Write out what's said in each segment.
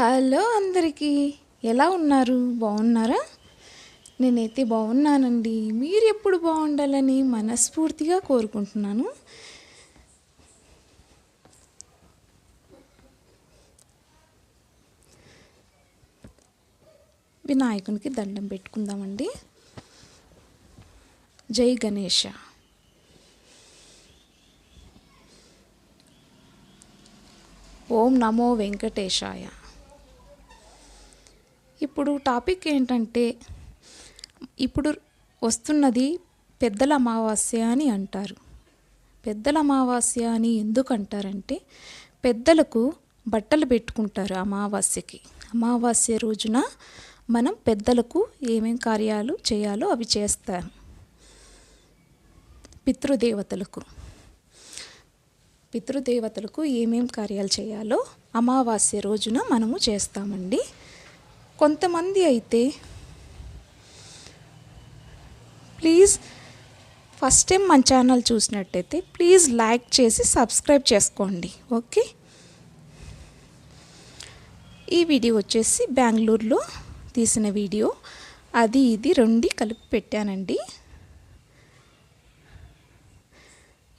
Hello అందరికీ. ఎలా ఉన్నారు? బాగున్నారా? నేనైతే బాగున్నానండి. మీరు ఎప్పుడు బాగుండాలని మనస్ఫూర్తిగా కోరుకుంటున్నాను. వినాయకునికి దండం పెట్టుకుందామండి. జై గణేష. ఓం నమో వెంకటేశాయ. ఇప్పుడు టాపిక్ ఏంటంటే ఇప్పుడు వస్తున్నది పెద్దల అమావాస్య అని అంటారు. పెద్దల అమావాస్య అని ఎందుకు అంటారంటే పెద్దలకు బట్టలు పెట్టుకుంటారు అమావాస్యకి. అమావాస్య రోజున మనం పెద్దలకు ఏమేం కార్యాలు చేయాలో అవి చేస్తాం పితృదేవతలకు. పితృదేవతలకు ఏమేం కార్యాలు చేయాలో అమావాస్య రోజున మనము చేస్తామండి. కొంతమంది అయితే ప్లీజ్ ఫస్ట్ టైం మన ఛానల్ చూసినట్టయితే ప్లీజ్ లైక్ చేసి సబ్స్క్రైబ్ చేసుకోండి. ఓకే ఈ వీడియో వచ్చేసి బెంగళూరులో తీసిన వీడియో అది ఇది రెండు కలిపి పెట్టానండి.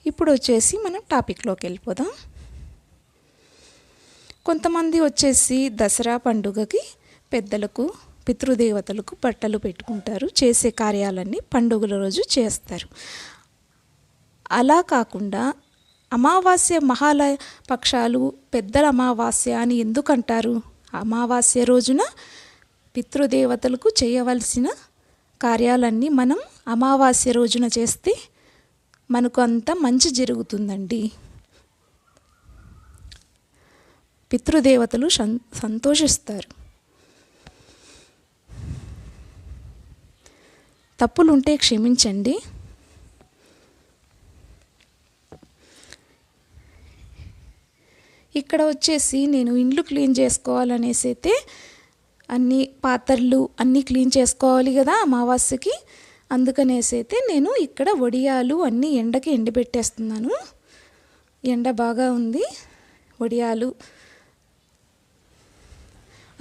ఇప్పుడు వచ్చేసి మనం టాపిక్లోకి వెళ్ళిపోదాం. కొంతమంది వచ్చేసి దసరా పండుగకి పెద్దలకు పితృదేవతలకు బట్టలు పెట్టుకుంటారు చేసే కార్యాలన్నీ పండుగల రోజు చేస్తారు. అలా కాకుండా అమావాస్య మహాలయ పక్షాలు పెద్దల అమావాస్య అని ఎందుకంటారు? అమావాస్య రోజున పితృదేవతలకు చేయవలసిన కార్యాలన్నీ మనం అమావాస్య రోజున చేస్తే మనకు అంత మంచి జరుగుతుందండి. పితృదేవతలు సంతోషిస్తారు. తప్పులుంటే క్షమించండి. ఇక్కడ వచ్చేసి నేను ఇండ్లు క్లీన్ చేసుకోవాలనేసి అయితే అన్ని పాత్రలు అన్నీ క్లీన్ చేసుకోవాలి కదా అమావాస్యకి. అందుకనేసి అయితే నేను ఇక్కడ వడియాలు అన్నీ ఎండకి ఎండబెట్టేస్తున్నాను ఎండ బాగా ఉంది. వడియాలు.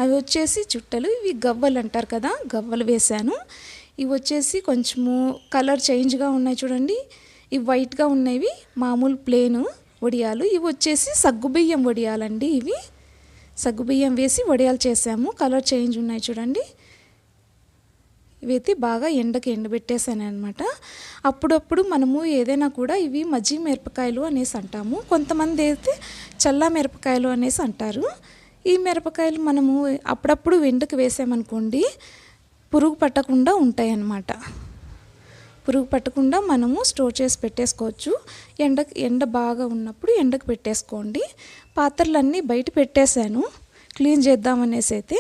అవి వచ్చేసి చుట్టలు ఇవి గవ్వలు అంటారు కదా గవ్వలు వేశాను. ఇవి వచ్చేసి కొంచెము కలర్ చేంజ్గా ఉన్నాయి చూడండి. ఇవి వైట్గా ఉన్నవి మామూలు ప్లేను వడియాలు. ఇవి వచ్చేసి సగ్గుబియ్యం వడియాలండి ఇవి. సగ్గుబియ్యం వేసి వడియాలు చేసాము. కలర్ చేంజ్ ఉన్నాయి చూడండి. ఇవైతే బాగా ఎండకి ఎండబెట్టేసాను అనమాట అప్పుడప్పుడు మనము ఏదైనా కూడా ఇవి మజ్జి మిరపకాయలు అనేసి అంటాము. కొంతమంది అయితే చల్ల మిరపకాయలు అనేసి అంటారు. ఈ మిరపకాయలు మనము అప్పుడప్పుడు ఎండకు వేసామనుకోండి పురుగు పట్టకుండా ఉంటాయి అన్నమాట పురుగు పట్టకుండా మనము స్టోర్ చేసి పెట్టేసుకోవచ్చు. ఎండ ఎండ బాగా ఉన్నప్పుడు ఎండకు పెట్టేసుకోండి. పాత్రలన్నీ బయట పెట్టేశాను. క్లీన్ చేద్దామనేసి అయితే.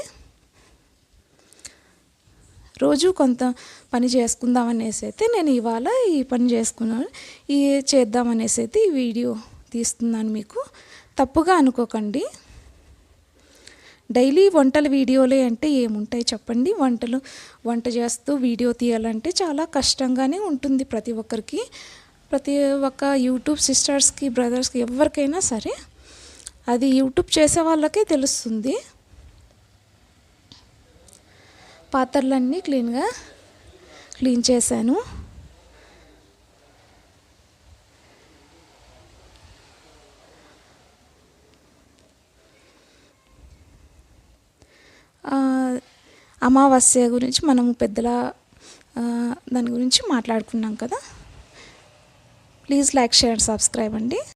రోజు కొంత పని చేసుకుందాం అనేసి అయితే నేను ఇవాళ ఈ పని చేసుకున్నాను. ఈ చేద్దామనేసి అయితే ఈ వీడియో తీస్తున్నాను మీకు. తప్పుగా అనుకోకండి. డైలీ వంటల వీడియోలే అంటే ఏముంటాయి చెప్పండి? వంటలు వంట చేస్తూ వీడియో తీయాలంటే చాలా కష్టంగానే ఉంటుంది ప్రతి ఒక్కరికి. ప్రతి ఒక్క యూట్యూబ్ సిస్టర్స్కి బ్రదర్స్కి ఎవరికైనా సరే అది యూట్యూబ్ చేసే వాళ్ళకే తెలుస్తుంది. పాత్రలన్నీ క్లీన్గా క్లీన్ చేశాను. అమావాస్య గురించి మనము పెద్దల దాని గురించి మాట్లాడుకున్నాం కదా. ప్లీజ్ లైక్ షేర్ సబ్స్క్రైబ్ అండి.